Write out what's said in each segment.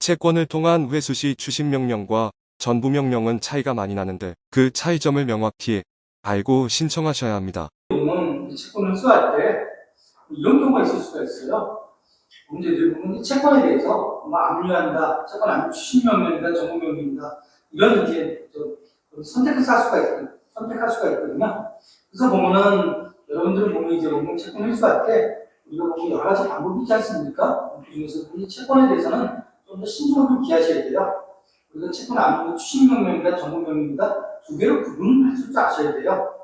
채권을 통한 회수 시 추심 명령과 전부 명령은 차이가 많이 나는데 그 차이점을 명확히 알고 신청하셔야 합니다. 보면 이 채권을 수할 때 이런 경우가 있을 수가 있어요. 문제들 보면 이 채권에 대해서 뭐 압류한다, 채권 압류 추심명령이다, 정부명령이다 이런 이제 좀 선택을 할 수가 있거든요. 선택할 수가 있거든요. 그래서 보면은 여러분들은 보면 이제 보면 채권 회수할 때 우리가 보면 여러 가지 방법이 있지 않습니까? 그 중에서 이 채권에 대해서는 좀 더 신중하게 기하셔야 돼요. 우리가 채권 압류 추심명령이다, 정부명령이다 두 개로 구분할 줄 아셔야 돼요.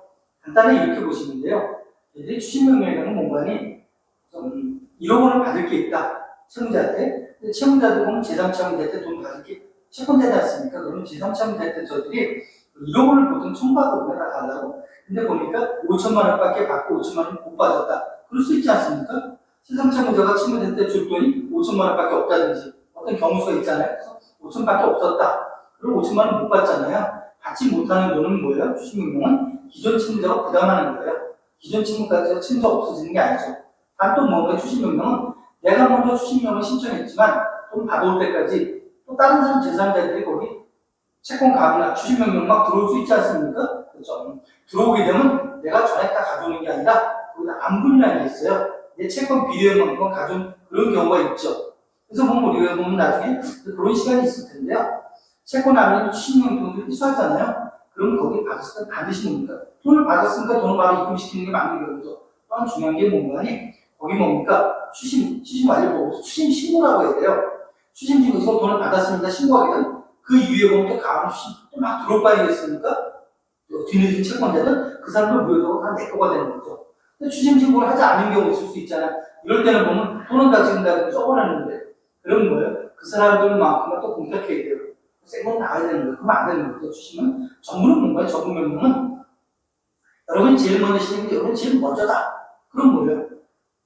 간단히 이렇게 돼요. 이제 추심명령에는 공간이 좀 1억 원을 받을 게 있다. 채무자한테. 근데 채무자들 보면 제3채무자 때돈 받을 게 채권되지 않습니까? 그러면 제3채무자 때 저들이 1억 원을 보통 청구하거든요. 다 달라고. 근데 보니까 5천만 원밖에 받고 5천만 원 못 받았다. 그럴 수 있지 않습니까? 제3채무자가 채무자 때줄 돈이 5천만 원밖에 없다든지 어떤 경우가 있잖아요. 그래서 5천밖에 없었다. 그럼 5천만 원 못 받잖아요. 받지 못하는 돈은 뭐예요? 추심명령은 기존 채무자가 부담하는 거예요. 기존 채무자가 채무자 없어지는 게 아니죠. 단또 뭔가 추심명령은 내가 먼저 추심명령을 신청했지만 돈 받아올 때까지 또 다른 사람 제3자들이 거기 채권 가거나 추심명령 막 들어올 수 있지 않습니까? 그렇죠. 들어오게 되면 내가 전에 다 가져오는 게 아니라 거기다 안분이라는 게 있어요. 내 채권 비례만큼 가져온 그런 경우가 있죠. 그래서 보면 우리가 보면 나중에 그런 시간이 있을 텐데요. 채권 안에 추심명령 돈을 희소하잖아요. 그럼 거기 받았을 때 반드시 뭡니까? 돈을 받았으니까 돈을 바로 입금시키는 게 맞는 거죠. 또한 중요한 게 뭔가니 거기 뭡니까? 추심, 추심 완료 보고 추심 신고라고 해야 돼요. 추심 신고, 이거 돈을 받았습니다. 신고하게 되면 그 이후에 보면 또 가만 추심 또막 들어올 거 아니겠습니까? 또 뒤늦은 채권자는 그 사람들 무효도가 다내 거가 되는 거죠. 근데 추심 신고를 하지 않은 경우 있을 수 있잖아요. 이럴 때는 보면 돈은 다 지금 다 써버렸는데 그런 거예요. 그 사람들만큼은 또 공격해야 돼요. 생건 나가야 되는 거예요. 그러면 안 되는 거예요. 추심은 정부는 뭔가요? 정부 명령은 여러분이 제일 먼저 시는 게 여러분 제일 먼저다. 그럼 뭐예요?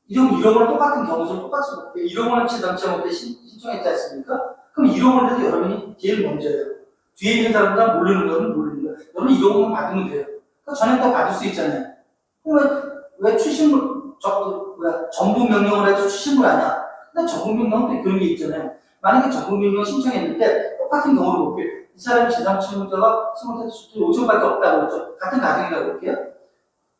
이런 이런 거랑 똑같은 경우도 똑같이 먹고 1억 원을 지담채한테 신청했지 않습니까? 그럼 1억 원에도 여러분이 제일 먼저예요. 뒤에 있는 사람보다 모르는 거는 모르는 거예요. 여러분 1억 원만 받으면 돼요. 그 전에 또 받을 수 있잖아요. 그럼 왜, 왜 추심을 저 뭐야 정부 명령을 해서 추심을 하냐? 근데 정부 명령은 그런 게 있잖아요. 만약에 정부 명령 신청했는데 똑같은 경우를 볼게요. 이 사람이 지담채무자가 채무자 수준이 5천밖에 없다고 그랬죠. 같은 가정이라고 볼게요.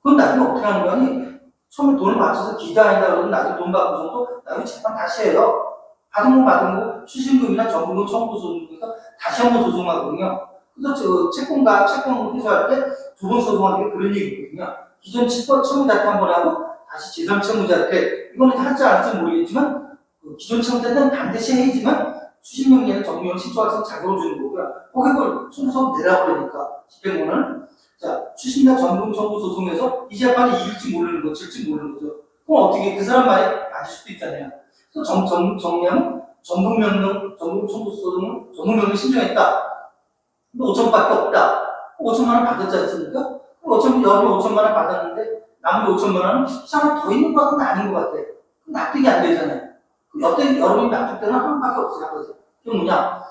그럼 나중에 어떻게 하는 거니? 처음에 돈을 맞춰서 기다린다 그러면 나중에 돈 받고서도 나중에 재판 다시 해요. 받은 거 받은 거 추심금이나 정부금 청구 소송에서 다시 한 번 소송하거든요. 그래서 저 채권과 채권 회수할 때 두 번 소송하는 게 그런 얘기거든요. 기존 채권 채무자한테 한 번 하고 다시 제3 채무자한테 이거는 할지 안 할지 모르겠지만 그 기존 채무자한테는 반드시 해야지만 수십명령에 정령 신청해서 자격을 주는 거고요. 그걸 청구서 내라버리니까 집행원을 자, 추심자 전문 청구 소송에서 이 재판이 이길지 모르는 거, 질지 모르는 거죠. 그럼 어떻게 그 사람 말이 맞을 수도 있잖아요. 그래서 정, 정, 정리하면 전문 명령, 전문 청구 소송을 전문 명령 신청했다. 근데 5천밖에 없다. 5천만 원 받았지 않습니까? 5천, 여러분 5천만 원 받았는데 나머지 5천만 원은 시장에 더 있는 것 같은 아닌 것 같아. 납득이 안 되잖아요. 여태 여러분이 납득되는 한 번밖에 없어요. 그게 뭐냐?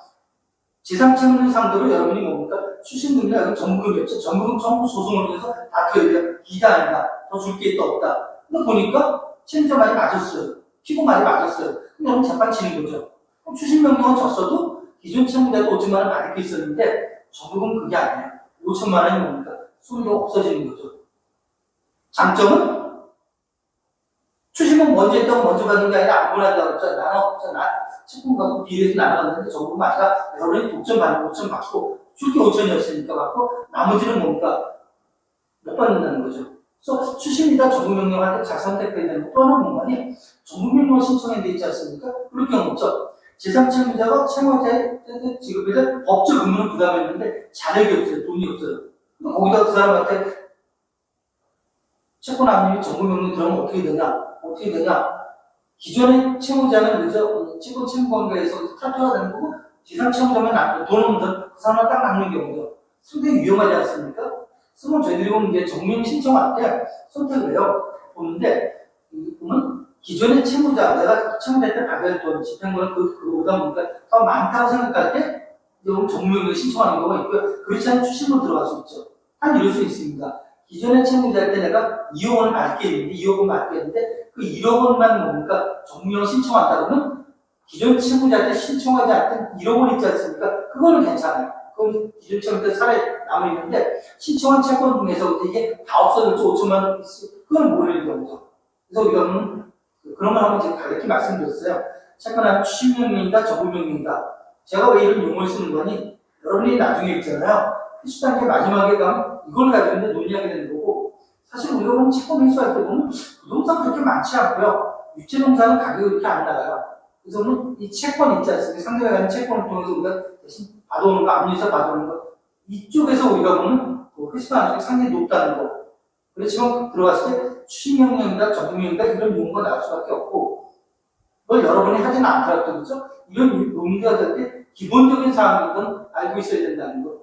지상채무를 상대로 여러분이 뭡니까? 추심금이나 전부금이었죠. 전부금 청구 소송을 통해서 다투어야. 기다 아니다. 더 줄 게 또 없다. 근데 보니까 채무자 말이 맞았어요. 피고 말이 맞았어요. 그럼 여러분 재판 치는 거죠. 그럼 추심명령은 졌어도 기존 채무자도 5천만 원 받을 게 있었는데 전부금 그게 아니에요. 5천만 원이 뭡니까? 수리가 없어지는 거죠. 장점은 추심은 먼저 했다고 먼저 받는 게 아니라 안 보낸다고 그랬죠. 나눠, 나 채권과 비례해서 나눠갔는데 전부 아니라 여론이 독점 받고 5천 받고 줄게 5천이었으니까 받고 나머지는 뭡니까? 못 받는다는 거죠. 그래서 추심이다 정부명령한테 잘 선택해야 되는 거. 또 하나 뭔가니 정부명령 신청에 돼 있지 않습니까? 그럴 경우 없죠. 제3채무자가 채무자한테 지급해서 법적 의무를 부담했는데 자력이 없어요. 돈이 없어요. 거기다 그 사람한테 채권 압류이 정부명령 들어가면 어떻게 되냐? 어떻게 되냐? 기존의 채무자는 그저 채권 채무 관계에서 탈퇴가 되는 거고 지상 채무자만 남고 돈 없는 사람, 그 사람만 딱 남는 경우죠. 상당히 위험하지 않습니까? 그러면 저희들이 보면 이제 정명 신청할 때 선택을 해요. 보는데 이 보면 기존의 채무자 내가 채무자 때 받을 돈 집행권은 그 그거보다 뭔가 더 많다고 생각할 때 이제 보면 정명을 신청하는 경우가 있고요. 그렇지 않으면 추심으로 들어갈 수 있죠. 한 이럴 수 있습니다. 기존의 채무자일 때 내가 2억 원을 받게 했는데 2억 원 받게 했는데 그 1억 원만 뭡니까 정명 신청한다 그러면 기존 채무자한테 신청하지 않던 1억 원 있지 않습니까? 그거는 괜찮아요. 그건 기존 채무자 살아 남아 있는데 신청한 채권 중에서 이게 다 없어졌죠. 5천만 원. 그건 모르는 경우죠. 그래서 이거는 그런 걸 한번 제가 가르쳐 말씀드렸어요. 채권 한 취명명이다, 저분명령이다. 제가 왜 이런 용어를 쓰는 거니? 여러분이 나중에 있잖아요. 필수 단계 마지막에 가면 이걸 가지고 이제 논의하게 되는 거고 사실 우리가 보면 채권 회수할 때 보면 부동산 그렇게 많지 않고요. 유채농사는 가격이 그렇게 안 나가요. 그래서 오늘 이 채권 있지 않습니까? 상대가 가는 채권을 통해서 우리가 대신 받아오는 거, 압류해서 받아오는 거 이쪽에서 우리가 보면 그 회수 가능성이 상당히 높다는 거. 그렇지만 들어갔을 때 추진명령이다, 적용명이다 이런 용어가 나올 수밖에 없고 그걸 여러분이 하지는 않더라도 그렇죠? 이런 논의가 될 때 기본적인 사항들은 알고 있어야 된다는 거.